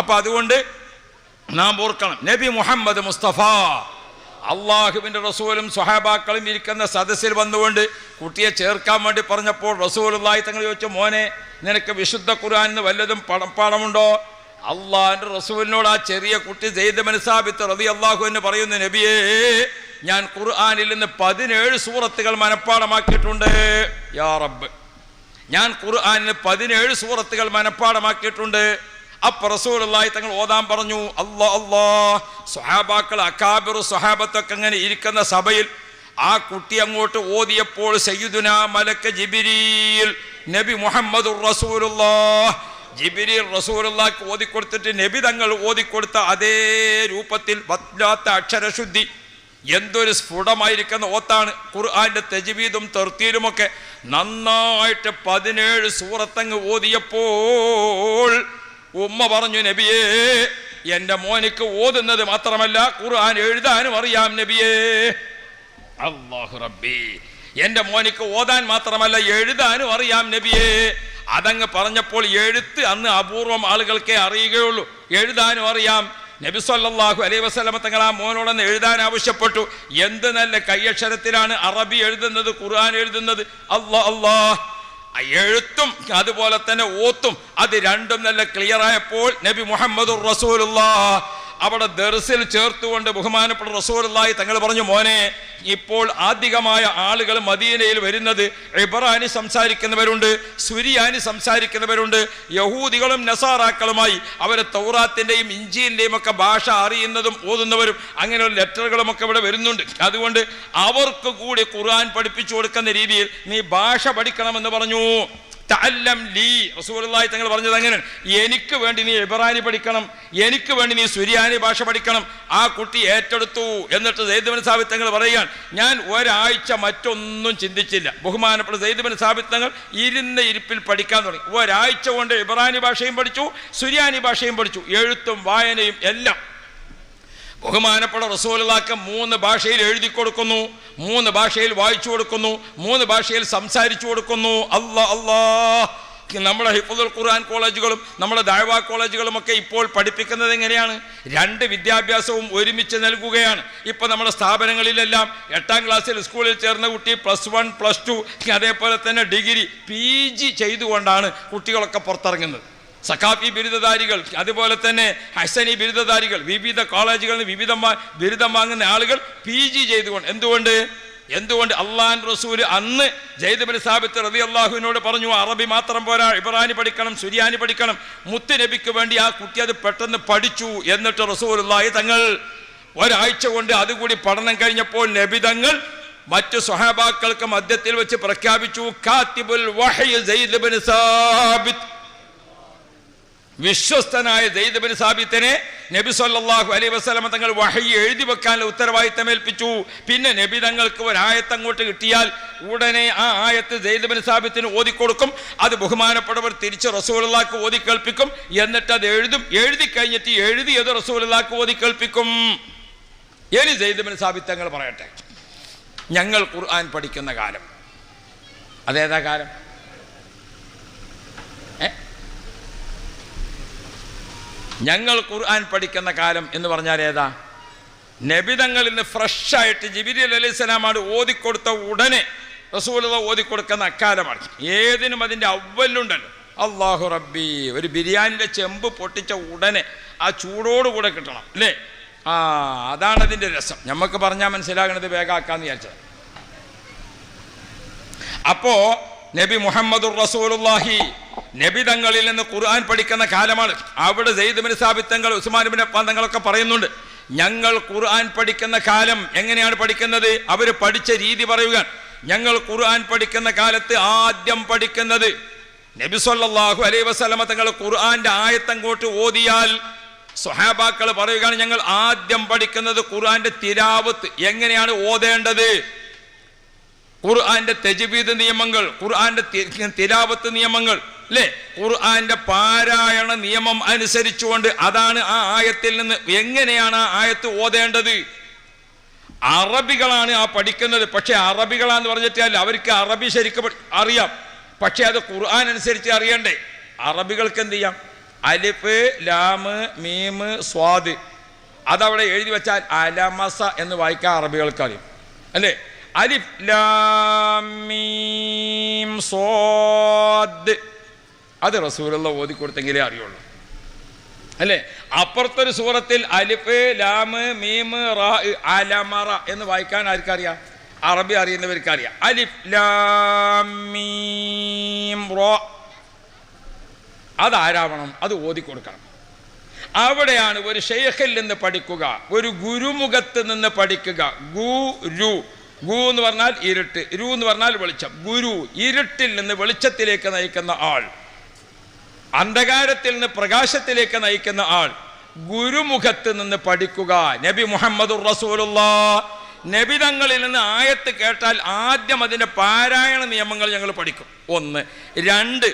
അപ്പൊ അതുകൊണ്ട് നാം ഓർക്കണം. നബി മുഹമ്മദ് മുസ്തഫ. അള്ളാഹുവിന്റെ റസൂലും സ്വഹാബാക്കളും ഇരിക്കുന്ന സദസ്സിൽ വന്നുകൊണ്ട് കുട്ടിയെ ചേർക്കാൻ വേണ്ടി പറഞ്ഞപ്പോൾ റസൂലുള്ളാഹി തങ്ങൾ ചോദിച്ചു മോനെ നിനക്ക് വിശുദ്ധ ഖുർആനിന് വല്ലതും പണപ്പാടമുണ്ടോ അള്ളാഹിന്റെ റസൂലിനോട് ആ ചെറിയ കുട്ടി ജെയ്ദ് മനസാബിത്ത് റതി അള്ളാഹു എന്ന് പറയുന്ന നബിയേ ഞാൻ ഖുർആാനിൽ നിന്ന് പതിനേഴ് സൂറത്തുകൾ മനഃപ്പാടമാക്കിയിട്ടുണ്ട്. യാ റബ്ബ് ഞാൻ ഖുർആാനിൽ പതിനേഴ് സൂറത്തുകൾ മനഃപ്പാടമാക്കിയിട്ടുണ്ട്. അപ്പൊ റസൂലുള്ളാഹി തങ്ങൾ ഓതാൻ പറഞ്ഞു അല്ലോ അല്ലോ. സ്വഹാബാക്കൾ അക്കാബിറു സ്വഹാബത്തൊക്കെ അങ്ങനെ ഇരിക്കുന്ന സഭയിൽ ആ കുട്ടി അങ്ങോട്ട് ഓതിയപ്പോൾ മലക്ക ജിബിരിയിൽ നബി മുഹമ്മദ് റസൂലുള്ളാഹ്. ജിബിരിൽ റസൂലുള്ളാഹിക്ക് ഓതിക്കൊടുത്തിട്ട് നബി തങ്ങൾ ഓതിക്കൊടുത്ത അതേ രൂപത്തിൽ വല്ലാത്ത അക്ഷരശുദ്ധി. എന്തൊരു സ്ഫുടമായിരിക്കുന്ന ഓത്താണ്. ഖുർആന്റെ തെജീദും തെർത്തീലുമൊക്കെ നന്നായിട്ട് പതിനേഴ് സൂറത്തങ്ങ് ഓതിയപ്പോൾ ഉമ്മ പറഞ്ഞു നബിയേ എന്റെ മോനിക്ക് ഓതുന്നത് മാത്രമല്ല ഖുർആൻ എഴുതാനും അറിയാം നബിയേ. അള്ളാഹു റബ്ബി എന്റെ മോനിക്ക് ഓതാൻ മാത്രമല്ല എഴുതാനും അറിയാം നബിയേ. അതങ്ങ് പറഞ്ഞപ്പോൾ എഴുത്ത് അന്ന് അപൂർവം ആളുകൾക്കേ അറിയുകയുള്ളൂ. എഴുതാനും അറിയാം. നബി സല്ലല്ലാഹു അലൈഹി വസല്ലമ തങ്ങൾ ആ മോനോടൊന്ന് എഴുതാൻ ആവശ്യപ്പെട്ടു. എന്ത് നല്ല കയ്യക്ഷരത്തിലാണ് അറബി എഴുതുന്നത് ഖുർആൻ എഴുതുന്നത്? അല്ലാ ആ എഴുത്തും അതുപോലെ തന്നെ ഓത്തും അത് രണ്ടും നല്ല ക്ലിയർ ആയപ്പോൾ നബി മുഹമ്മദ് റസൂലുള്ളാ അവിടെ ദർസിൽ ചേർത്തുകൊണ്ട് ബഹുമാനപ്പെട്ട റസൂലായി തങ്ങൾ പറഞ്ഞു മോനെ ഇപ്പോൾ ആധികമായ ആളുകൾ മദീനയിൽ വരുന്നത് ഇബ്രാനി സംസാരിക്കുന്നവരുണ്ട് സുരിയാനി സംസാരിക്കുന്നവരുണ്ട് യഹൂദികളും നസാറാക്കളുമായി അവർ തൗറാത്തിന്റെയും ഇഞ്ചിന്റെയും ഒക്കെ ഭാഷ അറിയുന്നതും ഓതുന്നവരും അങ്ങനെ ലെറ്ററുകളും ഒക്കെ ഇവിടെ വരുന്നുണ്ട്. അതുകൊണ്ട് അവർക്ക് കൂടി ഖുർആൻ പഠിപ്പിച്ചു കൊടുക്കുന്ന രീതിയിൽ നീ ഭാഷ പഠിക്കണമെന്ന് പറഞ്ഞു. തഅല്ലം ലീ. റസൂലുള്ളാഹി തങ്ങൾ പറഞ്ഞത് അങ്ങനെ. എനിക്ക് വേണ്ടി നീ ഇബ്രാനി പഠിക്കണം. എനിക്ക് വേണ്ടി നീ സുരിയാനി ഭാഷ പഠിക്കണം. ആ കുട്ടി ഏറ്റെടുത്തു. എന്നിട്ട് സൈദ്ബിൻ സാബിത്ത് തങ്ങൾ പറയുകയാണ് ഞാൻ ഒരാഴ്ച മറ്റൊന്നും ചിന്തിച്ചില്ല. ബഹുമാനപ്പെട്ട സൈദ്ബിൻ സാബിത്ത് തങ്ങൾ ഇരുന്ന ഇരിപ്പിൽ പഠിക്കാൻ തുടങ്ങി. ഒരാഴ്ച കൊണ്ട് ഇബ്രാനി ഭാഷയും പഠിച്ചു സുരിയാനി ഭാഷയും പഠിച്ചു. എഴുത്തും വായനയും എല്ലാം. ബഹുമാനപ്പെട്ട റസൂലാക്ക മൂന്ന് ഭാഷയിൽ എഴുതി കൊടുക്കുന്നു മൂന്ന് ഭാഷയിൽ വായിച്ചു കൊടുക്കുന്നു മൂന്ന് ഭാഷയിൽ സംസാരിച്ചു കൊടുക്കുന്നു. അല്ലാ അല്ലാ. നമ്മുടെ ഹിഫുദുൽ ഖുർആൻ കോളേജുകളും നമ്മുടെ ദാഴ്വ കോളേജുകളും ഒക്കെ ഇപ്പോൾ പഠിപ്പിക്കുന്നത് എങ്ങനെയാണ്? രണ്ട് വിദ്യാഭ്യാസവും ഒരുമിച്ച് നൽകുകയാണ്. ഇപ്പോൾ നമ്മുടെ സ്ഥാപനങ്ങളിലെല്ലാം എട്ടാം ക്ലാസ്സിൽ സ്കൂളിൽ ചേർന്ന കുട്ടി പ്ലസ് വൺ പ്ലസ് ടു അതേപോലെ തന്നെ ഡിഗ്രി പി ജി ചെയ്തുകൊണ്ടാണ് കുട്ടികളൊക്കെ പുറത്തിറങ്ങുന്നത്. സക്കാഫി ബിരുദധാരികൾ അതുപോലെ തന്നെ ഹസനി ബിരുദധാരികൾ വിവിധ കോളേജുകളിൽ വിവിധ ബിരുദം വാങ്ങുന്ന ആളുകൾ പി ജി ചെയ്തുകൊണ്ട് എന്തുകൊണ്ട്? എന്തുകൊണ്ട് അള്ളാൻ റസൂൽ അന്ന് ജയ്ദബിൻ സാബിത്ത് റബി അള്ളാഹുവിനോട് പറഞ്ഞു അറബി മാത്രം പോരാ ഇബ്രാനി പഠിക്കണം സുരിയാനി പഠിക്കണം മുത്ത് നബിക്ക് വേണ്ടി ആ കുട്ടി അത് പെട്ടെന്ന് പഠിച്ചു എന്നിട്ട് റസൂലുള്ളാഹി തങ്ങൾ ഒരാഴ്ച കൊണ്ട് അതുകൂടി പഠനം കഴിഞ്ഞപ്പോൾ നബി തങ്ങൾ മറ്റു സ്വഹാബാക്കൾക്ക് മധ്യത്തിൽ വെച്ച് പ്രഖ്യാപിച്ചു കാത്തിബുൽ സാബിത്ത്. വിശ്വസ്തനായ ദൈതബിൻ സാബിത്തിനെ നബി സല്ലാഹു അലൈ വസ്ലമ തങ്ങൾ വഹി എഴുതി വെക്കാനുള്ള ഉത്തരവാദിത്തം ഏൽപ്പിച്ചു പിന്നെ നബി തങ്ങൾക്ക് ഒരായത്ത് അങ്ങോട്ട് കിട്ടിയാൽ ഉടനെ ആ ആയത്ത് ദൈദബിൻ സാബിത്തിന് ഓതിക്കൊടുക്കും. അത് ബഹുമാനപ്പെട്ടവർ തിരിച്ച് റസൂലുള്ളാക്ക് ഓതി കേൾപ്പിക്കും എന്നിട്ട് അത് എഴുതും. എഴുതി കഴിഞ്ഞിട്ട് എഴുതിയത് റസൂലുള്ളാക്ക് ഓതി കേൾപ്പിക്കും ഇനി ദൈദബിൻ സാബിത്ത് തങ്ങൾ പറയട്ടെ. ഞങ്ങൾ ഖുർആൻ പഠിക്കുന്ന കാലം. അതേതാ കാലം? ഞങ്ങൾ ഖുർആൻ പഠിക്കുന്ന കാലം എന്ന് പറഞ്ഞാൽ ഏതാ? നബിതങ്ങളിൽ നിന്ന് ഫ്രഷായിട്ട് ജിബിരി അലൈഹി സ്വലാമാണ് ഓതിക്കൊടുത്ത ഉടനെ റസൂലത ഓതിക്കൊടുക്കുന്ന അക്കാലമാണ്. ഏതിനും അതിന്റെ അവലുണ്ടല്ലോ. അള്ളാഹു റബ്ബി ഒരു ബിരിയാണിയുടെ ചെമ്പ് പൊട്ടിച്ച ഉടനെ ആ ചൂടോടുകൂടെ കിട്ടണം അല്ലേ? ആ അതാണ് അതിന്റെ രസം. നമുക്ക് പറഞ്ഞാൽ മനസ്സിലാകണത് വേഗാക്കാന്ന് വിചാരിച്ചത്. അപ്പോ നബി മുഹമ്മദുർ റസൂലുള്ളാഹി നബി തങ്ങളിൽ നിന്ന് ഖുർആൻ പഠിക്കുന്ന കാലമാണ്. അവിടെ സെയ്ദ് ബിൻ അഫ്ഫാൻ തങ്ങളൊക്കെ പറയുന്നുണ്ട്. ഞങ്ങൾ ഖുർആൻ പഠിക്കുന്ന കാലം എങ്ങനെയാണ് പഠിക്കുന്നത്? അവർ പഠിച്ച രീതി പറയുക ഞങ്ങൾ ഖുർആൻ പഠിക്കുന്ന കാലത്ത് ആദ്യം പഠിക്കുന്നത് നബി സല്ലാഹു അലൈഹി വസല്ലമ തങ്ങൾ ഖുർആന്റെ ആയത്തങ്കോട്ട് ഓതിയാൽ സ്വഹാബാക്കൾ പറയുകയാണ് ഞങ്ങൾ ആദ്യം പഠിക്കുന്നത് ഖുർആന്റെ തിരാവത്ത് എങ്ങനെയാണ് ഓതേണ്ടത്? ഖുർആന്റെ തെജബീദ് നിയമങ്ങൾ ഖുർആന്റെ തിരാവത്ത് നിയമങ്ങൾ. അല്ലേ ഖുർആന്റെ പാരായണ നിയമം അനുസരിച്ചുകൊണ്ട് അതാണ് ആ ആയത്തിൽ നിന്ന് എങ്ങനെയാണ് ആ ആയത്ത് ഓതേണ്ടത്? അറബികളാണ് ആ പഠിക്കുന്നത്. പക്ഷെ അറബികളാന്ന് പറഞ്ഞിട്ടാൽ അവർക്ക് അറബി ശരിക്കും അറിയാം. പക്ഷെ അത് ഖുർആൻ അനുസരിച്ച് അറിയണ്ടേ? അറബികൾക്ക് എന്ത് ചെയ്യാം? അലിഫ് ലാമ് മീമ് സ്വാദ്. അതവിടെ എഴുതി വെച്ചാൽ അലമസ എന്ന് വായിക്കാൻ അറബികൾക്ക് അറിയും. അല്ലേ? അലിഫ് ലാം മീം സ്വാദ്. അത് റസൂലുള്ള ഓതി കൊടുത്തെങ്കിലേ അറിയുള്ളൂ. അല്ലേ? അപ്പുറത്തൊരു സൂറത്തിൽ അലിഫ് ലാമ് മീമ് റാ അലമറ എന്ന് വായിക്കാൻ ആർക്കറിയാം? അറബി അറിയുന്നവർക്ക് അറിയാം അലിഫ് ലാം മീം റോ. അതാരാവണം? അത് ഓതിക്കൊടുക്കണം അവിടെയാണ് ഒരു ഷെയ്ഖിൽ നിന്ന് പഠിക്കുക ഒരു ഗുരുമുഖത്ത് നിന്ന് പഠിക്കുക. ഗുരു ഗു എന്ന് പറഞ്ഞാൽ ഇരുട്ട് രു എന്ന് പറഞ്ഞാൽ വെളിച്ചം. ഗുരു ഇരുട്ടിൽ നിന്ന് വെളിച്ചത്തിലേക്ക് നയിക്കുന്ന ആൾ. അന്ധകാരത്തിൽ നിന്ന് പ്രകാശത്തിലേക്ക് നയിക്കുന്ന ആൾ ഗുരുമുഖത്ത് നിന്ന് പഠിക്കുക. നബി മുഹമ്മദ് റസൂലുള്ള. നബിതങ്ങളിൽ നിന്ന് ആയത്ത് കേട്ടാൽ ആദ്യം അതിന്റെ പാരായണ നിയമങ്ങൾ ഞങ്ങൾ പഠിക്കും. ഒന്ന്. രണ്ട്.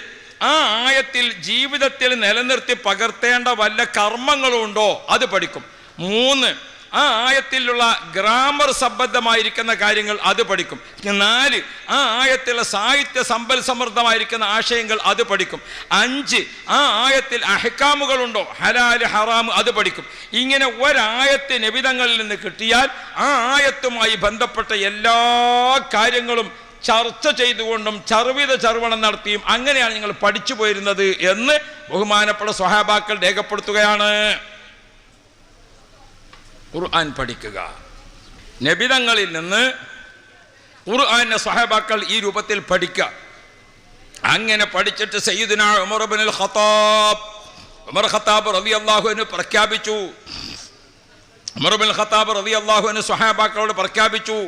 ആ ആയത്തിൽ ജീവിതത്തിൽ നിലനിർത്തി പകർത്തേണ്ട വല്ല കർമ്മങ്ങളും ഉണ്ടോ അത് പഠിക്കും. മൂന്ന്. ആ ആയത്തിലുള്ള ഗ്രാമർ സംബന്ധമായിരിക്കുന്ന കാര്യങ്ങൾ അത് പഠിക്കും. നാല് ആ ആയത്തിലുള്ള സാഹിത്യ സമ്പൽ സമൃദ്ധമായിരിക്കുന്ന ആശയങ്ങൾ അത് പഠിക്കും. അഞ്ച് ആ ആയത്തിൽ അഹക്കാമുകളുണ്ടോ ഹലാൽ ഹറാം അത് പഠിക്കും. ഇങ്ങനെ ഒരായത്ത് നിബിതങ്ങളിൽ നിന്ന് കിട്ടിയാൽ ആ ആയത്തുമായി ബന്ധപ്പെട്ട എല്ലാ കാര്യങ്ങളും ചർച്ച ചെയ്തുകൊണ്ടും ചർവിത ചർവണം നടത്തിയും അങ്ങനെയാണ് നിങ്ങൾ പഠിച്ചു പോയിരുന്നത് എന്ന് ബഹുമാനപ്പെട്ട സ്വഹാബാക്കൾ രേഖപ്പെടുത്തുകയാണ്. ഖുർആൻ പഠിക്കുക. നബിതങ്ങളിൽ നിന്ന് ഖുർആനെ സഹബാക്കൾ ഈ രൂപത്തിൽ പഠിക്കുക. അങ്ങനെ പഠിച്ചിട്ട് സയ്യിദിന Umar bin Khattab Umar Khattab റബി അള്ളാഹുവിന് പ്രഖ്യാപിച്ചു. ഉമർ ബിൻ ഖത്താബ് റബി അള്ളാഹുവിന് സ്വഹാബാക്കളോട് പ്രഖ്യാപിച്ചു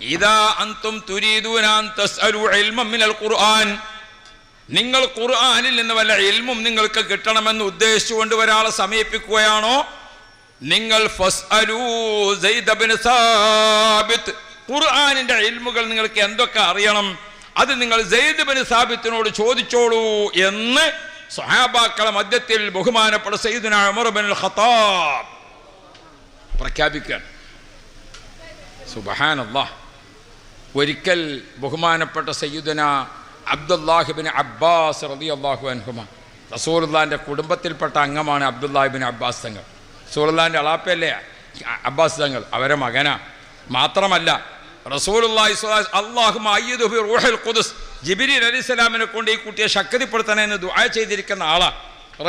ഇതാ അന്തും തുരീദൂന തസ്അലു ഇൽമൻ മിനൽ ഖുർആൻ. നിങ്ങൾ ഖുർആനിൽ നിന്ന് വല്ല ഇൽമും നിങ്ങൾക്ക് കിട്ടണമെന്ന് ഉദ്ദേശിച്ചുകൊണ്ട് ഒരാളെ സമീപിക്കുകയാണോ? നിങ്ങൾ ഖുർആാനിന്റെ ഇൽമുകൾ നിങ്ങൾക്ക് എന്തൊക്കെ അറിയണം? അത് നിങ്ങൾ ബിൻ സാബിത്തിനോട് ചോദിച്ചോളൂ എന്ന് സഹാബാക്കളെ മധ്യത്തിൽ ബഹുമാനപ്പെട്ട സയ്യിദുന ഉമർ ഖത്താബ് പ്രഖ്യാപിക്കുകയാണ്. ഒരിക്കൽ ബഹുമാനപ്പെട്ട സയ്യുദന അബ്ദുല്ലാഹിബിൻ അബ്ബാസ് റതി അള്ളാഹു അൻഹുമ കുടുംബത്തിൽപ്പെട്ട അംഗമാണ് അബ്ദുല്ലാഹിബിൻ അബ്ബാസ് തങ്ങൾ. റസൂലുള്ളാന്റെ അളാപ്പല്ലേ അബ്ബാസ് തങ്ങൾ അവരെ മകനാ. മാത്രമല്ല റസൂലുള്ളാഹി അള്ളാഹു ജിബ്രീൽ അലൈഹിസ്സലാമിനെ കൊണ്ട് ഈ കുട്ടിയെ ശക്തിപ്പെടുത്തണേ എന്ന് ദുആ ചെയ്തിരിക്കുന്ന ആളാ.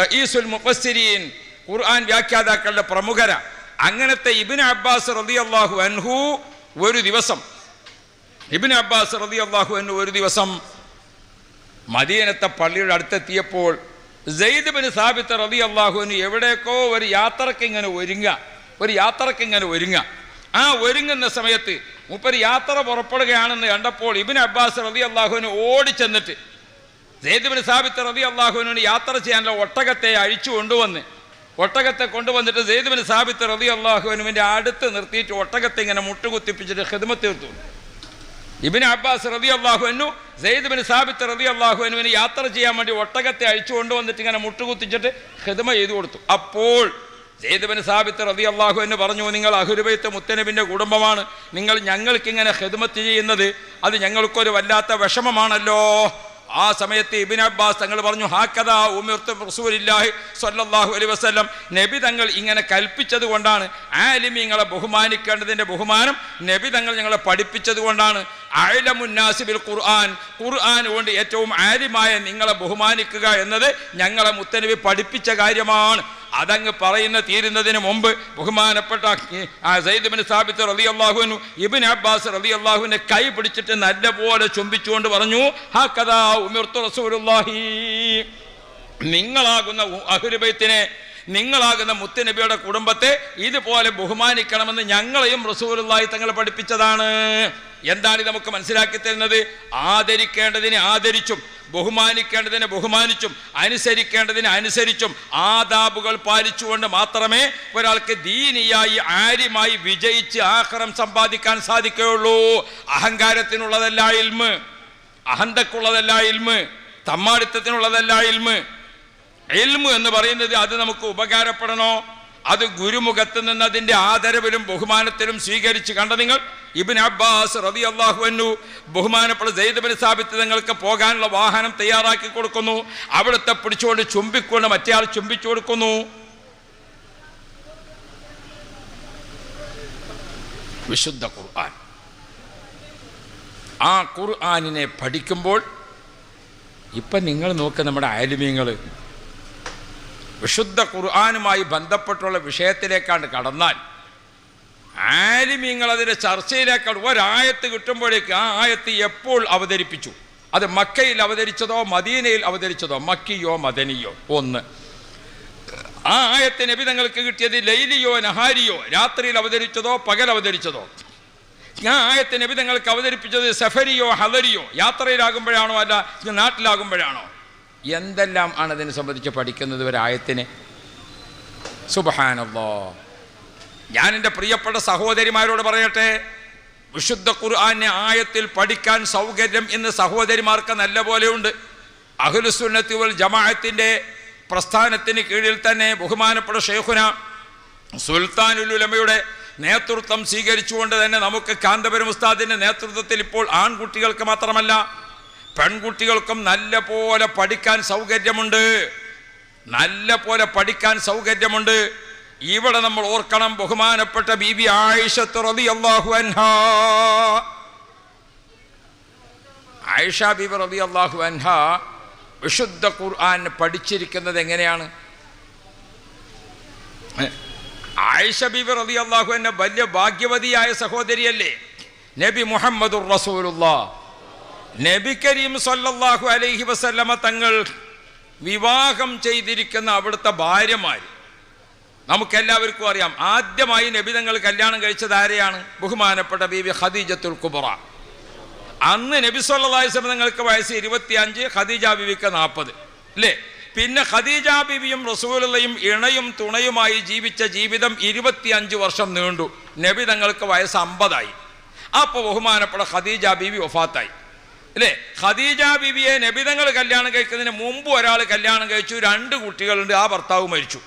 റഈസുൽ മുഫസ്സിരീൻ ഖുർആൻ വ്യാഖ്യാതാക്കളുടെ പ്രമുഖര. അങ്ങനത്തെ ഇബിൻ അബ്ബാസ് റതി അള്ളാഹു അൻഹു ഒരു ദിവസം ഇബിൻ അബ്ബാസ് റതി അള്ളാഹു അൻഹു ഒരു ദിവസം മദീനത്തെ പള്ളിയുടെ അടുത്തെത്തിയപ്പോൾ സെയ്ദ് ബിൻ സാബിത്ത് റതി അള്ളാഹുവിന് എവിടേക്കോ ഒരു യാത്രയ്ക്ക് ഇങ്ങനെ ഒരുങ്ങുക ഒരു യാത്രയ്ക്ക് ഇങ്ങനെ ഒരുങ്ങുക ആ ഒരുങ്ങുന്ന സമയത്ത് മുപ്പര് യാത്ര പുറപ്പെടുകയാണെന്ന് കണ്ടപ്പോൾ ഇബിൻ അബ്ബാസ് റതി അള്ളാഹുവിന് ഓടിച്ചെന്നിട്ട് സെയ്ദ് ബിൻ സാബിത്ത് റതി അള്ളാഹുവിനോട് യാത്ര ചെയ്യാനുള്ള ഒട്ടകത്തെ അഴിച്ചു കൊണ്ടുവന്ന്. ഒട്ടകത്തെ കൊണ്ടുവന്നിട്ട് സെയ്ദ് ബിൻ സാബിത്ത് റതി അള്ളാഹുവിനുവിന്റെ അടുത്ത് നിർത്തിയിട്ട് ഒട്ടകത്തെ ഇങ്ങനെ മുട്ടുകുത്തിപ്പിച്ചിട്ട് ഹിദ്മത്ത് തീർത്തു. ഇബിൻ അബ്ബാസ് റതി അള്ളാഹുവിനു സെയ്ദ് ബിൻ സാബിത്ത് റതി അള്ളാഹുവിനുവിന് യാത്ര ചെയ്യാൻ വേണ്ടി ഒട്ടകത്തെ അഴിച്ചു കൊണ്ടുവന്നിട്ട് ഇങ്ങനെ മുട്ടുകുത്തിച്ചിട്ട് ഹിതമ ചെയ്തു കൊടുത്തു. അപ്പോൾ സെയ്ദ് ബിൻ സാബിത്ത് റതി അള്ളാഹുവിന് പറഞ്ഞു നിങ്ങൾ അഹുരുബൈത്ത് മുത്തനബിന്റെ കുടുംബമാണ്. നിങ്ങൾ ഞങ്ങൾക്കിങ്ങനെ ഹിദ്മത്ത് ചെയ്യുന്നത് അത് ഞങ്ങൾക്കൊരു വല്ലാത്ത വിഷമമാണല്ലോ. ആ സമയത്ത് ഇബിൻ അബ്ബാസ് തങ്ങൾ പറഞ്ഞു ഹാക്കഥ ഉമിർത്ത് റസൂലില്ലാഹി സ്വല്ലല്ലാഹു അലൈഹി വസല്ലം. നബി തങ്ങൾ ഇങ്ങനെ കൽപ്പിച്ചത് കൊണ്ടാണ് ആലിമീങ്ങളെ ബഹുമാനിക്കേണ്ടതിന്റെ ബഹുമാനം നബി തങ്ങൾ ഞങ്ങളെ പഠിപ്പിച്ചത് കൊണ്ടാണ്. അയലമുന്നാസിബിൽ ഖുർആൻ. ഖുർആൻ കൊണ്ട് ഏറ്റവും ആലിമായ നിങ്ങളെ ബഹുമാനിക്കുക എന്നത് ഞങ്ങളെ മുത്തനബി പഠിപ്പിച്ച കാര്യമാണ്. അതങ്ങ് പറയുന്ന തീരുന്നതിന് മുമ്പ് ബഹുമാനപ്പെട്ട ആ സയ്യിദ് റബി അള്ളാഹുവിനു ഇബിൻ അബ്ബാസ് റലി അള്ളാഹുവിനെ കൈ പിടിച്ചിട്ട് നല്ലപോലെ ചുംബിച്ചുകൊണ്ട് പറഞ്ഞു ഹാ കഥാ ഉമിർത്തു റസൂലുള്ളാഹി. നിങ്ങളാകുന്ന അഹുരുബൈത്തിനെ നിങ്ങളാകുന്ന മുത്തുനബിയുടെ കുടുംബത്തെ ഇതുപോലെ ബഹുമാനിക്കണമെന്ന് ഞങ്ങളെയും റസൂലുള്ളാഹി തങ്ങൾ പഠിപ്പിച്ചതാണ്. എന്താണ് നമുക്ക് മനസ്സിലാക്കി തരുന്നത്? ആദരിക്കേണ്ടതിനെ ആദരിച്ചും ബഹുമാനിക്കേണ്ടതിനെ ബഹുമാനിച്ചും അനുസരിക്കേണ്ടതിനെ അനുസരിച്ചും ആദാബുകൾ പാലിച്ചുകൊണ്ട് മാത്രമേ ഒരാൾക്ക് ദീനിയായി ആര്യമായി വിജയിച്ച് ആഹ്റം സമ്പാദിക്കാൻ സാധിക്കുകയുള്ളൂ. അഹങ്കാരത്തിനുള്ളതല്ല ഇൽമ്. അഹന്തക്കുള്ളതല്ല ഇൽമ്. തമ്മാടിത്തത്തിനുള്ളതല്ല ഇൽമ്. എൽമു എന്ന് പറയുന്നത് അത് നമുക്ക് ഉപകാരപ്പെടണോ? അത് ഗുരുമുഖത്ത് നിന്ന് അതിന്റെ ആദരവിലും ബഹുമാനത്തിലും സ്വീകരിച്ച് കണ്ട നിങ്ങൾ ഇബിൻ അബ്ബാസ് റബി അള്ളാഹുവന്നു ബഹുമാനപ്പെട്ട ജയ്ദബിൻ സ്ഥാപിച്ച് നിങ്ങൾക്ക് പോകാനുള്ള വാഹനം തയ്യാറാക്കി കൊടുക്കുന്നു. അവിടുത്തെ പിടിച്ചുകൊണ്ട് ചുംബിക്കൊണ്ട് മറ്റേ ആൾ ചുംബിച്ചു കൊടുക്കുന്നു. വിശുദ്ധ ഖുർആൻ. ആ ഖുർആനിനെ പഠിക്കുമ്പോൾ ഇപ്പം നിങ്ങൾ നോക്ക് നമ്മുടെ ആലിമ്യങ്ങൾ വിശുദ്ധ ഖുർആാനുമായി ബന്ധപ്പെട്ടുള്ള വിഷയത്തിലേക്കാണ് കടന്നാൽ. ആലിമ്യങ്ങൾ അതിന്റെ ചർച്ചയിലേക്കാണ് ഒരായത്ത് കിട്ടുമ്പോഴേക്ക് ആ ആയത്ത് എപ്പോൾ അവതരിപ്പിച്ചു? അത് മക്കയിൽ അവതരിച്ചതോ മദീനയിൽ അവതരിച്ചതോ? മക്കിയോ മദനിയോ? ഒന്ന്. ആ ആയത്ത് നബി തങ്ങൾക്ക് കിട്ടിയത് ലൈലിയോ നഹാരിയോ? രാത്രിയിൽ അവതരിച്ചതോ പകൽ അവതരിച്ചതോ? ഞാൻ ആയത്ത് നബി തങ്ങൾക്ക് അവതരിപ്പിച്ചത് സഫരിയോ ഹലരിയോ യാത്രയിലാകുമ്പോഴാണോ അല്ല നാട്ടിലാകുമ്പോഴാണോ? എന്തെല്ലാം ആണ് അതിനെ സംബന്ധിച്ച് പഠിക്കുന്നത് ഒരു ആയത്തിന്? സുബഹാനല്ലോ. ഞാൻ എന്റെ പ്രിയപ്പെട്ട സഹോദരിമാരോട് പറയട്ടെ വിശുദ്ധ ഖുർആാനെ ആയത്തിൽ പഠിക്കാൻ സൗകര്യം ഇന്ന് സഹോദരിമാർക്ക് നല്ല പോലെയുണ്ട്. അഹുലുസുന്നത്തി വൽ ജമാഅത്തിന്റെ പ്രസ്ഥാനത്തിന് കീഴിൽ തന്നെ ബഹുമാനപ്പെട്ട ഷെയ്ഖുന സുൽത്താനുലുലമയുടെ നേതൃത്വം സ്വീകരിച്ചുകൊണ്ട് തന്നെ നമുക്ക് കാന്തപുരം ഉസ്താദിന്റെ നേതൃത്വത്തിൽ ഇപ്പോൾ ആൺകുട്ടികൾക്ക് മാത്രമല്ല പെൺകുട്ടികൾക്കും നല്ല പോലെ പഠിക്കാൻ സൗകര്യമുണ്ട്. നല്ല പോലെ പഠിക്കാൻ സൗകര്യമുണ്ട്. ഇവിടെ നമ്മൾ ഓർക്കണം ബഹുമാനപ്പെട്ട ബി ആയിഷത്ത് റബി അള്ളാഹു അൻഹാ. ആയിഷ ബിബി റബി അള്ളാഹു അൻഹ വിശുദ്ധ ഖുർആൻ പഠിച്ചിരിക്കുന്നത് എങ്ങനെയാണ്? ആയിഷ ബിബി റബി അള്ളാഹു എന്നെ വലിയ ഭാഗ്യവതിയായ സഹോദരിയല്ലേ? നബി മുഹമ്മദുർ റസൂലുള്ള. നബി കരീം സല്ലാഹു അലൈഹി വസല്ലമ തങ്ങൾ വിവാഹം ചെയ്തിരിക്കുന്ന അവിടുത്തെ ഭാര്യമാർ നമുക്കെല്ലാവർക്കും അറിയാം. ആദ്യമായി നബി തങ്ങൾ കല്യാണം കഴിച്ചത് ആരെയാണ്? ബഹുമാനപ്പെട്ട ബീബി ഖദീജത്തുൽ കുബറ. അന്ന് നബി സല്ലാസ്ലം തങ്ങൾക്ക് വയസ്സ് ഇരുപത്തിയഞ്ച് ഖദീജ ബിവിക്ക് നാൽപ്പത് അല്ലേ പിന്നെ ഖദീജ ബിവിയും റസൂലയും ഇണയും തുണയുമായി ജീവിച്ച ജീവിതം ഇരുപത്തിയഞ്ച് വർഷം നീണ്ടു. നബി തങ്ങൾക്ക് വയസ്സ് അമ്പതായി. അപ്പോൾ ബഹുമാനപ്പെട്ട ഖദീജ ബിവി വഫാത്തായി. അല്ലേ? ഖദീജ ബിബിയെ നബിതങ്ങൾ കല്യാണം കഴിക്കുന്നതിന് മുമ്പ് ഒരാൾ കല്യാണം കഴിച്ചു രണ്ട് കുട്ടികളുണ്ട് ആ ഭർത്താവ് മരിച്ചു.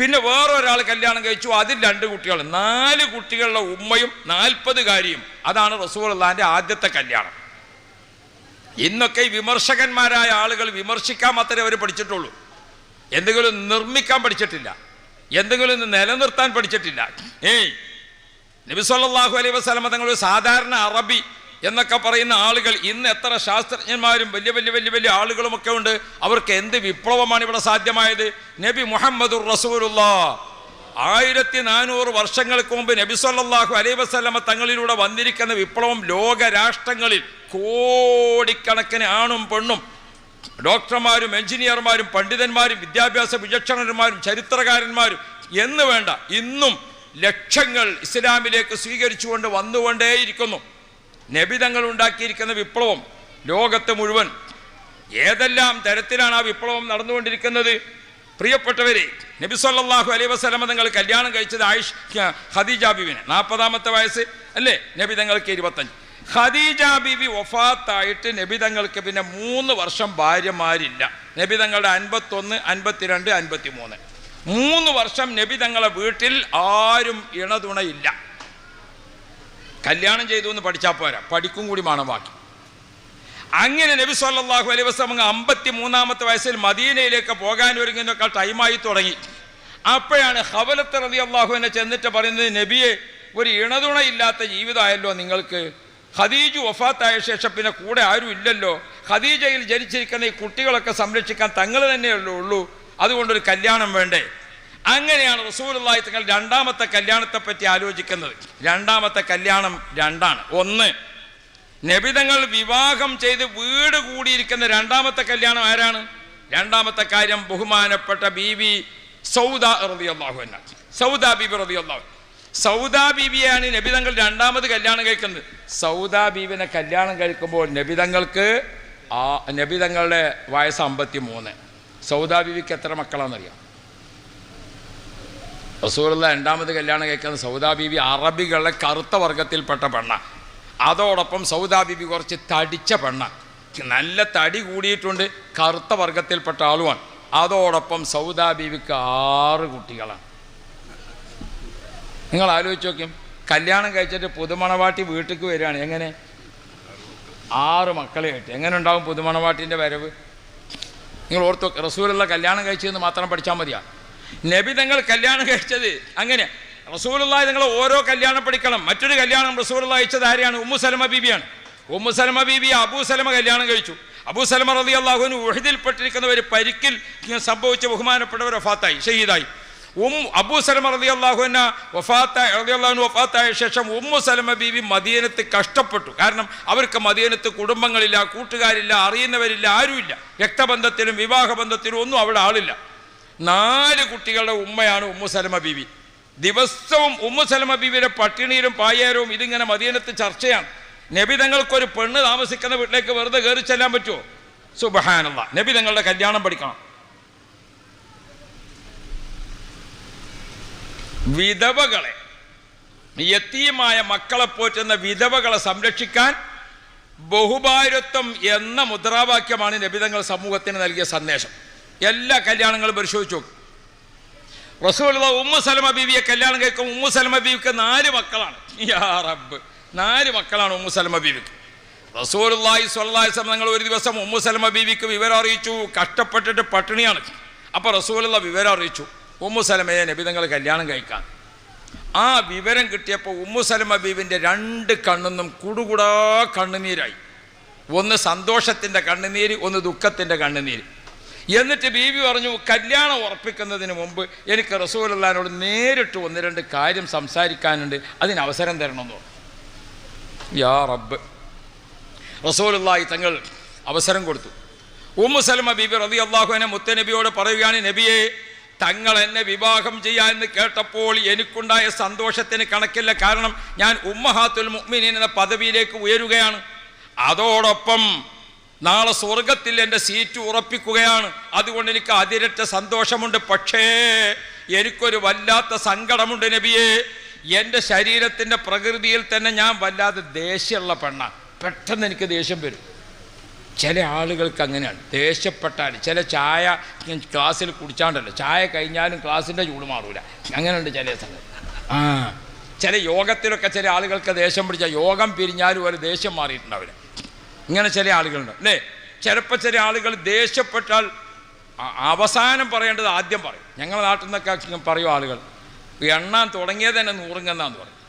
പിന്നെ വേറൊരാൾ കല്യാണം കഴിച്ചു അതിൽ രണ്ട് കുട്ടികൾ. നാല് കുട്ടികളുടെ ഉമ്മയും നാൽപ്പത് കാര്യം. അതാണ് റസൂലുള്ളാന്റെ ആദ്യത്തെ കല്യാണം. ഇന്നൊക്കെ ഈ വിമർശകന്മാരായ ആളുകൾ വിമർശിക്കാൻ മാത്രമേ അവർ പഠിച്ചിട്ടുള്ളൂ. എന്തെങ്കിലും നിർമ്മിക്കാൻ പഠിച്ചിട്ടില്ല. എന്തെങ്കിലും നിലനിർത്താൻ പഠിച്ചിട്ടില്ല. ഏയ് നബിസ്വല്ലാഹു അലൈഹി വസല്ലമ തങ്ങൾ സാധാരണ അറബി എന്നൊക്കെ പറയുന്ന ആളുകൾ ഇന്ന് എത്ര ശാസ്ത്രജ്ഞന്മാരും വലിയ വലിയ വലിയ വലിയ ആളുകളുമൊക്കെ ഉണ്ട്. അവർക്ക് എന്ത് വിപ്ലവമാണ് ഇവിടെ സാധ്യമായത്? നബി മുഹമ്മദുർ റസൂലുള്ള. ആയിരത്തി നാനൂറ് വർഷങ്ങൾക്ക് മുമ്പ് നബി സല്ലാഹു അലൈ വസല്ലമ തങ്ങളിലൂടെ വന്നിരിക്കുന്ന വിപ്ലവം ലോക രാഷ്ട്രങ്ങളിൽ കോടിക്കണക്കിന് ആണും പെണ്ണും ഡോക്ടർമാരും എഞ്ചിനീയർമാരും പണ്ഡിതന്മാരും വിദ്യാഭ്യാസ വിചക്ഷണന്മാരും ചരിത്രകാരന്മാരും എന്ന് വേണ്ട ഇന്നും ലക്ഷങ്ങൾ ഇസ്ലാമിലേക്ക് സ്വീകരിച്ചുകൊണ്ട് വന്നുകൊണ്ടേയിരിക്കുന്നു. നബിതങ്ങൾ ഉണ്ടാക്കിയിരിക്കുന്ന വിപ്ലവം ലോകത്ത് മുഴുവൻ ഏതെല്ലാം തരത്തിലാണ് ആ വിപ്ലവം നടന്നുകൊണ്ടിരിക്കുന്നത്? പ്രിയപ്പെട്ടവരെ നബി സല്ലാഹു അലൈ വസ്ലമ തങ്ങൾ കല്യാണം കഴിച്ചത് ആയിഷ് ഖദീജ ബിബിന് നാൽപ്പതാമത്തെ വയസ്സ് അല്ലേ? നബി തങ്ങൾക്ക് ഇരുപത്തഞ്ച്. ഖദീജ ബിബി വഫാത്തായിട്ട് നബി തങ്ങൾക്ക് പിന്നെ മൂന്ന് വർഷം ഭാര്യമാരില്ല. നബി തങ്ങളുടെ അൻപത്തൊന്ന് അൻപത്തിരണ്ട് അൻപത്തി മൂന്ന് മൂന്ന് വർഷം നബി തങ്ങളെ വീട്ടിൽ ആരും ഇണതുണയില്ല. കല്യാണം ചെയ്തു എന്ന് പഠിച്ചാൽ പോരാ. പഠിക്കും കൂടി വേണം ബാക്കി അങ്ങനെ നബി സല്ലല്ലാഹു അലൈഹി അങ്ങ് അമ്പത്തി മൂന്നാമത്തെ വയസ്സിൽ മദീനയിലേക്ക് പോകാൻ ഒരുങ്ങുന്നൊക്കെ ടൈമായി തുടങ്ങി. അപ്പോഴാണ് ഹവലത്ത് റതി അള്ളാഹുവിനെ ചെന്നിട്ട് പറയുന്നത് നബിയെ ഒരു ഇണതുണയില്ലാത്ത ജീവിതമായല്ലോ നിങ്ങൾക്ക്. ഖദീജു വഫാത്തായ ശേഷം പിന്നെ കൂടെ ആരും ഇല്ലല്ലോ. ഖദീജയിൽ ജനിച്ചിരിക്കുന്ന ഈ കുട്ടികളൊക്കെ സംരക്ഷിക്കാൻ തങ്ങൾ തന്നെയല്ലോ ഉള്ളൂ. അതുകൊണ്ടൊരു കല്യാണം വേണ്ടേ. അങ്ങനെയാണ് റസൂലുള്ളാഹി തങ്ങൾ രണ്ടാമത്തെ കല്യാണത്തെ പറ്റി ആലോചിക്കുന്നത്. രണ്ടാമത്തെ കല്യാണം രണ്ടാണ്. ഒന്ന് നബിതങ്ങൾ വിവാഹം ചെയ്ത് വീട് കൂടിയിരിക്കുന്ന രണ്ടാമത്തെ കല്യാണം ആരാണ്? രണ്ടാമത്തെ കാര്യം ബഹുമാനപ്പെട്ട ബീവി സൗദ റളിയല്ലാഹു എന്ന സൗദ ബീബി റളിയല്ലാഹു സൗദ ബീബിയാണ് നബിതങ്ങൾ രണ്ടാമത് കല്യാണം കഴിക്കുന്നത്. സൗദ ബീബിനെ കല്യാണം കഴിക്കുമ്പോൾ നബിതങ്ങൾക്ക് ആ നബിതങ്ങളുടെ വയസ്സ് അമ്പത്തി മൂന്ന് സൗദാ ബീവിക്ക് എത്ര മക്കളാണെന്നറിയാം? റസൂലുള്ള രണ്ടാമത് കല്യാണം കഴിക്കുന്ന സൗദാ ബീബി അറബികളുടെ കറുത്ത വർഗത്തിൽപ്പെട്ട പെണ്ണ. അതോടൊപ്പം സൗദാ ബീബി കുറച്ച് തടിച്ച പെണ്ണ. നല്ല തടി കൂടിയിട്ടുണ്ട് കറുത്ത വർഗത്തിൽപ്പെട്ട ആളുമാണ്. അതോടൊപ്പം സൗദാ ബീവിക്ക് ആറ് കുട്ടികളാണ്. നിങ്ങൾ ആലോചിച്ച് നോക്കും കല്യാണം കഴിച്ചിട്ട് പുതുമണവാട്ടി വീട്ടിലേക്ക് വരികയാണ്. എങ്ങനെ? ആറ് മക്കളെ ആയിട്ട്. എങ്ങനെ ഉണ്ടാവും പുതുമണവാട്ടിന്റെ വരവ്? നിങ്ങൾ ഓർത്തു റസൂലുള്ള കല്യാണം കഴിച്ചതെന്ന് മാത്രം പഠിച്ചാൽ മതിയാ. നബി തങ്ങൾ കല്യാണം കഴിച്ചത് അങ്ങനെ. റസൂലുള്ള നിങ്ങൾ ഓരോ കല്യാണം പഠിക്കണം. മറ്റൊരു കല്യാണം റസൂലുള്ള അയച്ചത് ആരെയാണ്? ഉമ്മു സലമ ബീബിയാണ്. ഉമ്മു സലമ ബീബി അബൂ സലമ കല്യാണം കഴിച്ചു. അബൂ സലമ റതി അള്ളാഹുവിന് ഉഹദിൽപ്പെട്ടിരിക്കുന്ന ഒരു പരിക്കിൽ സംഭവിച്ച ബഹുമാനപ്പെട്ടവർ വഫാത്തായി ഷഹീദായി. ഉം അബൂ സലമ റതി അള്ളാഹുവിന വഫാത്തായ റതി ശേഷം ഉമ്മു സലമ ബീവി മദീനത്ത് കഷ്ടപ്പെട്ടു. കാരണം അവർക്ക് മദീനത്ത് കുടുംബങ്ങളില്ല കൂട്ടുകാരില്ല അറിയുന്നവരില്ല ആരുമില്ല. രക്തബന്ധത്തിലും വിവാഹബന്ധത്തിലും ഒന്നും അവിടെ ആളില്ല. നാല് കുട്ടികളുടെ ഉമ്മയാണ് ഉമ്മു സലമ ബീവി. ദിവസവും ഉമ്മു സലമ ബീവിയുടെ പട്ടിണിയിലും പായേരവും ഇതിങ്ങനെ മദീനത്ത് ചർച്ചയാണ്. നബി തങ്ങൾക്കൊരു പെണ്ണ് താമസിക്കുന്ന വീട്ടിലേക്ക് വെറുതെ കയറി ചെല്ലാൻ പറ്റുമോ സുബഹാനല്ല. നബി തങ്ങളുടെ കല്യാണം പഠിക്കണം. വിധവകളെ യത്തീമായ മക്കളെ പോറ്റുന്ന വിധവകളെ സംരക്ഷിക്കാൻ ബഹുഭാരത്വം എന്ന മുദ്രാവാക്യമാണ് നബിതങ്ങൾ സമൂഹത്തിന് നൽകിയ സന്ദേശം. എല്ലാ കല്യാണങ്ങളും പരിശോധിച്ചു നോക്കും. റസൂലുള്ള ഉമ്മു സലമ ബീവിയെ കല്യാണം കഴിക്കും ഉമ്മു സലമ ബീവിക്ക് നാല് മക്കളാണ്. യാ റബ്ബ്. നാല് മക്കളാണ് ഉമ്മു സലമ ബീവിക്ക്. റസൂലുള്ളാഹി സ്വല്ലല്ലാഹി വസല്ലം ഒരു ദിവസം ഉമ്മു സലമ ബീവിക്ക് വിവരം അറിയിച്ചു. കഷ്ടപ്പെട്ടിട്ട് പട്ടിണിയാണ്. അപ്പോൾ റസൂലുള്ള വിവരം അറിയിച്ചു. ഉമ്മു സലമയെ നിങ്ങൾ കല്യാണം കഴിക്കാൻ. ആ വിവരം കിട്ടിയപ്പോൾ ഉമ്മു സലമ ബീവിന്റെ രണ്ട് കണ്ണെന്നും കുടുകുടാ കണ്ണുനീരായി. ഒന്ന് സന്തോഷത്തിന്റെ കണ്ണുനീര് ഒന്ന് ദുഃഖത്തിന്റെ കണ്ണുനീര്. എന്നിട്ട് ബീവി പറഞ്ഞു കല്യാണം ഉറപ്പിക്കുന്നതിന് മുമ്പ് എനിക്ക് റസൂലുള്ളാഹിനോട് നേരിട്ട് ഒന്ന് രണ്ട് കാര്യം സംസാരിക്കാനുണ്ട്. അതിന് അവസരം തരണമെന്ന് യാ റബ്ബ്. റസൂലുള്ളാഹി തങ്ങൾ അവസരം കൊടുത്തു. ഉമ്മു സലമ ബീബി റതി അള്ളാഹുവിനെ മുത്തനബിയോട് പറയുകയാണ് നബിയെ തങ്ങൾ എന്നെ വിവാഹം ചെയ്യാമെന്ന് കേട്ടപ്പോൾ എനിക്കുണ്ടായ സന്തോഷത്തിന് കണക്കില്ല. കാരണം ഞാൻ ഉമ്മഹാത്തുൽ മുഅ്മിനീൻ എന്ന പദവിയിലേക്ക് ഉയരുകയാണ്. അതോടൊപ്പം നാളെ സ്വർഗത്തിൽ എന്റെ സീറ്റ് ഉറപ്പിക്കുകയാണ്. അതുകൊണ്ട് എനിക്ക് അതിരറ്റ സന്തോഷമുണ്ട്. പക്ഷേ എനിക്കൊരു വല്ലാത്ത സങ്കടമുണ്ട് നബിയെ. എന്റെ ശരീരത്തിന്റെ പ്രകൃതിയിൽ തന്നെ ഞാൻ വല്ലാതെ ദേഷ്യമുള്ള പെണ്ണാണ് പെട്ടെന്ന് എനിക്ക് ദേഷ്യം വരും. ചില ആളുകൾക്ക് അങ്ങനെയാണ്. ദേഷ്യപ്പെട്ടാൽ ചില ചായ ക്ലാസ്സിൽ കുടിച്ചാണ്ടല്ലോ. ചായ കഴിഞ്ഞാലും ക്ലാസ്സിന്റെ ചൂട് മാറൂല. അങ്ങനെയുണ്ട് ചില സംഗതി. ആ ചില യോഗത്തിലൊക്കെ ചില ആളുകൾക്ക് ദേഷ്യം പിടിച്ചാൽ യോഗം പിരിഞ്ഞാലും ഒരു ദേഷ്യം മാറിയിട്ടുണ്ടാവില്ല. ഇങ്ങനെ ചില ആളുകളുണ്ട്. അല്ലേ? ചിലപ്പോൾ ചില ആളുകൾ ദേഷ്യപ്പെട്ടാൽ അവസാനം പറയേണ്ടത് ആദ്യം പറയും. ഞങ്ങളുടെ നാട്ടിൽ നിന്നൊക്കെ പറയും ആളുകൾ എണ്ണാൻ തുടങ്ങിയത് തന്നെ നൂറുങ്ങെന്നാന്ന് പറയും.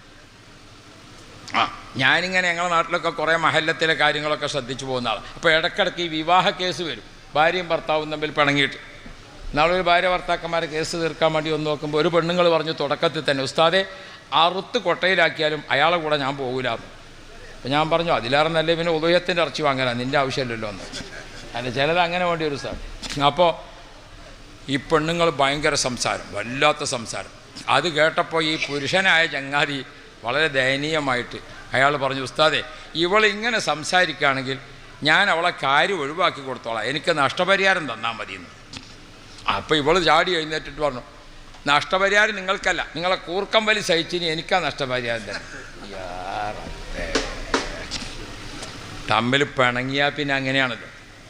ആ ഞാനിങ്ങനെ ഞങ്ങളുടെ നാട്ടിലൊക്കെ കുറേ മഹല്ലത്തിലെ കാര്യങ്ങളൊക്കെ ശ്രദ്ധിച്ചു പോകുന്ന ആളാണ് അപ്പോൾ ഇടയ്ക്കിടയ്ക്ക് ഈ വിവാഹ കേസ് വരും. ഭാര്യയും ഭർത്താവും തമ്മിൽ പിണങ്ങിയിട്ട്. നാളെ ഭാര്യ ഭർത്താക്കന്മാരെ കേസ് തീർക്കാൻ വേണ്ടി ഒന്ന് നോക്കുമ്പോൾ ഒരു പെണ്ണുങ്ങൾ പറഞ്ഞു തുടക്കത്തിൽ തന്നെ ഉസ്താദെ അറുത്ത് കൊട്ടയിലാക്കിയാലും അയാളെ കൂടെ ഞാൻ പോകില്ല അപ്പം ഞാൻ പറഞ്ഞു അതിലേറെ നല്ല പിന്നെ ഉദയത്തിന്റെ ഇറച്ചി വാങ്ങാനാണ് നിന്റെ ആവശ്യമില്ലല്ലോ എന്ന്. അല്ല ചിലത് അങ്ങനെ വേണ്ടി ഒരു സാർ. അപ്പോൾ ഈ പെണ്ണുങ്ങൾ ഭയങ്കര സംസാരം വല്ലാത്ത സംസാരം. അത് കേട്ടപ്പോൾ ഈ പുരുഷനായ ചങ്ങാതി വളരെ ദയനീയമായിട്ട് അയാൾ പറഞ്ഞു ഉസ്താദെ ഇവളിങ്ങനെ സംസാരിക്കുകയാണെങ്കിൽ ഞാൻ അവളെ കാര്യം ഒഴിവാക്കി കൊടുത്തോളാം. എനിക്ക് നഷ്ടപരിഹാരം തന്നാൽ മതി എന്ന് അപ്പോൾ ഇവൾ ചാടി എഴുന്നേറ്റിട്ട് പറഞ്ഞു നഷ്ടപരിഹാരം നിങ്ങൾക്കല്ല. നിങ്ങളെ കൂർക്കം വലി സഹിച്ചിനി എനിക്കാ നഷ്ടപരിഹാരം തന്നെ. തമ്മിൽ പിണങ്ങിയാൽ പിന്നെ അങ്ങനെയാണല്ലോ.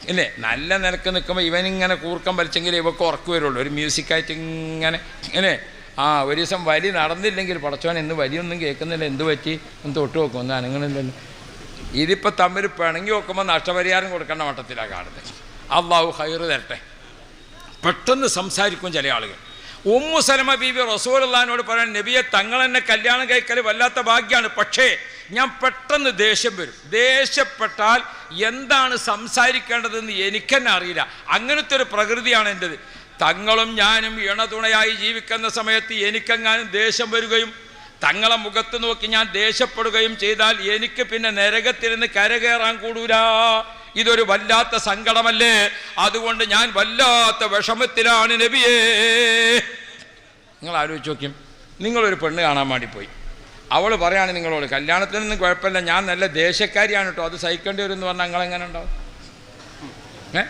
ഇല്ലേ? നല്ല നിലയ്ക്ക് നിൽക്കുമ്പോൾ ഇവനിങ്ങനെ കൂർക്കം വലിച്ചെങ്കിൽ ഇവക്ക് ഉറക്കു വരുള്ളൂ. ഒരു മ്യൂസിക്കായിട്ട് ഇങ്ങനെ ഇല്ലേ? ആ ഒരു ദിവസം വലി നടന്നില്ലെങ്കിൽ പടച്ചോൻ ഇന്ന് വലിയൊന്നും കേൾക്കുന്നില്ല. എന്ത് പറ്റി? ഒന്ന് തൊട്ട് വെക്കും ഒന്ന് അനങ്ങണില്ലല്ലോ ഇതിപ്പോൾ തമ്മിൽ പിണങ്ങി നോക്കുമ്പോൾ നഷ്ടപരിഹാരം കൊടുക്കേണ്ട മട്ടത്തിലാണ് കാണുന്നത് അള്ളാഹു ഹൈർ തരട്ടെ. പെട്ടെന്ന് സംസാരിക്കും ചില ആളുകൾ. ഉമ്മു സലമ ബീബി അള്ളഹാനോട് പറയാൻ നബിയെ തങ്ങൾ കല്യാണം കഴിക്കൽ വല്ലാത്ത ഭാഗ്യമാണ് പക്ഷേ ഞാൻ പെട്ടെന്ന് ദേഷ്യം വരും. ദേഷ്യപ്പെട്ടാൽ എന്താണ് സംസാരിക്കേണ്ടതെന്ന് എനിക്കെന്നെ അറിയില്ല. അങ്ങനത്തെ ഒരു പ്രകൃതിയാണ് എന്റെത് തങ്ങളും ഞാനും ഇണതുണയായി ജീവിക്കുന്ന സമയത്ത് എനിക്കെങ്ങാനും ദേഷ്യം വരികയും തങ്ങളെ മുഖത്ത് നോക്കി ഞാൻ ദേഷ്യപ്പെടുകയും ചെയ്താൽ എനിക്ക് പിന്നെ നരകത്തിരുന്ന് കരകയറാൻ കൂടൂല. ഇതൊരു വല്ലാത്ത സങ്കടമല്ലേ? അതുകൊണ്ട് ഞാൻ വല്ലാത്ത വിഷമത്തിലാണ് നബിയേ. നിങ്ങൾ ആലോചിച്ച് നോക്കിയും നിങ്ങളൊരു പെണ്ണ് കാണാൻ വേണ്ടി പോയി. അവൾ പറയാണ് നിങ്ങളോട് കല്യാണത്തിനൊന്നും കുഴപ്പമില്ല ഞാൻ നല്ല ദേശക്കാരിയാണ് കേട്ടോ അത് സഹിക്കേണ്ടി വരും എന്ന് പറഞ്ഞാൽ നിങ്ങളെങ്ങനെ ഉണ്ടാവും? ഏ?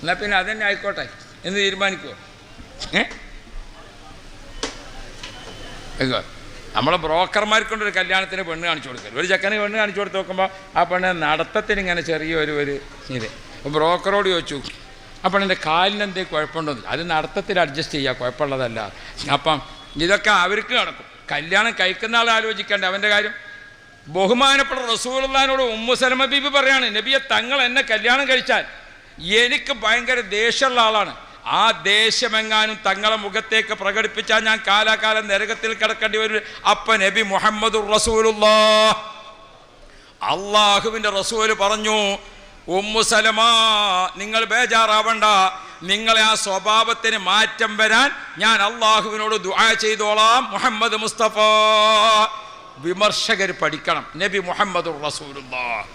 എന്നാൽ പിന്നെ അതന്നെ ആയിക്കോട്ടെ എന്ന് തീരുമാനിക്കുമോ ഏ? നമ്മളെ ബ്രോക്കർമാർക്കൊണ്ടൊരു കല്യാണത്തിന് പെണ്ണ് കാണിച്ചു കൊടുക്കരുത്. ഒരു ചക്കന് പെണ്ണ് കാണിച്ചു കൊടുത്ത് നോക്കുമ്പോൾ ആ പെണ്ണ് നടത്തത്തിന് ഇങ്ങനെ ചെറിയൊരു ഒരു ഇത്. അപ്പോൾ ബ്രോക്കറോട് ചോദിച്ചു ആ പെണ്ണിന്റെ കാലിന് എന്തേ കുഴപ്പമുണ്ടോ അത് നടത്തത്തിൽ അഡ്ജസ്റ്റ് ചെയ്യുക കുഴപ്പമുള്ളതല്ല. അപ്പം ഇതൊക്കെ അവർക്ക് നടക്കും. കല്യാണം കഴിക്കുന്ന ആൾ ആലോചിക്കേണ്ട. അവന്റെ കാര്യം ബഹുമാനപ്പെട്ട റസൂലുള്ളാഹിനോട് ഉമ്മു സലമ ബീബി പറയാണ് നബിയെ തങ്ങൾ എന്നെ കല്യാണം കഴിച്ചാൽ എനിക്ക് ഭയങ്കര ദേഷ്യമുള്ള ആളാണ്. ആ ദേഷ്യമെങ്ങാനും തങ്ങളെ മുഖത്തേക്ക് പ്രകടിപ്പിച്ചാൽ ഞാൻ കാലാകാലം നരകത്തിൽ കിടക്കേണ്ടി വരും. അപ്പ നബി മുഹമ്മദ് റസൂലുള്ള അള്ളാഹുവിന്റെ റസൂൽ പറഞ്ഞു ഉമ്മു സലമ നിങ്ങൾ ബേജാറാവണ്ട. നിങ്ങളെ ആ സ്വഭാവത്തിന് മാറ്റം വരാൻ ഞാൻ അള്ളാഹുവിനോട് ദുആ ചെയ്തോളാം. മുഹമ്മദ് മുസ്തഫ. വിമർശകർ പഠിക്കണം. നബി മുഹമ്മദുർ റസൂലുള്ളാ.